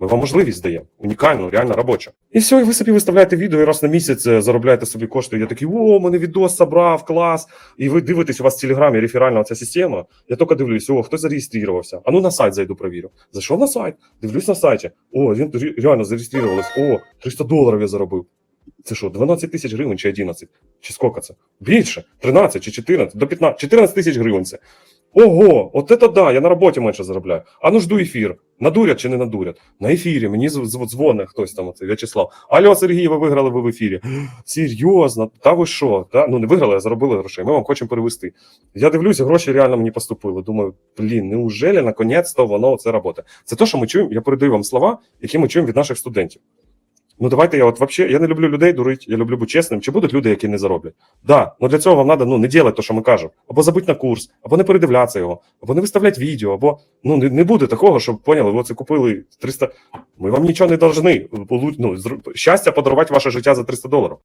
Ми вам можливість даємо. Унікальну, реально робочу. І все, і ви собі виставляєте відео і раз на місяць е, заробляєте собі кошти. Я такий, о, мене відос собрав, клас. І ви дивитесь, у вас в телеграмі реферальна ця система. Я тільки дивлюсь, о, хто зареєструвався. А ну на сайт зайду, провірю. Зайшов на сайт, дивлюсь на сайті. О, він реально зареєструвалось. О, 300 доларів я заробив. Це що, 12 тисяч гривень чи 11? Чи скільки це? Більше? 13 чи 14? До 15? 14 тисяч гривень це. Ого, от це да, я на роботі менше заробляю. А ну жду ефір. Надурять чи не надурять? На ефірі мені зв- зв- дзвонить хтось там, оце, В'ячеслав. Алло, Сергій, ви виграли ви в ефірі. Серйозно, та ви що? Та? Ну не виграли, а заробили грошей. Ми вам хочемо перевести. Я дивлюся, гроші реально мені поступили. Думаю, блін, неужели наконець-то воно це робота? Це те, що ми чуємо. Я передаю вам слова, які ми чуємо від наших студентів. Ну давайте я от вообще, я не люблю людей дурить, я люблю бути чесним. Чи будуть люди, які не зароблять? Да, ну для цього вам треба ну, не робити те, що ми кажемо. Або забудь на курс, або не передивлятися його, або не виставляти відео, або ну не, не буде такого, щоб поняли, ви це купили 300. Ми вам нічого не повинні. Ну, щастя подарувати ваше життя за 300 доларів.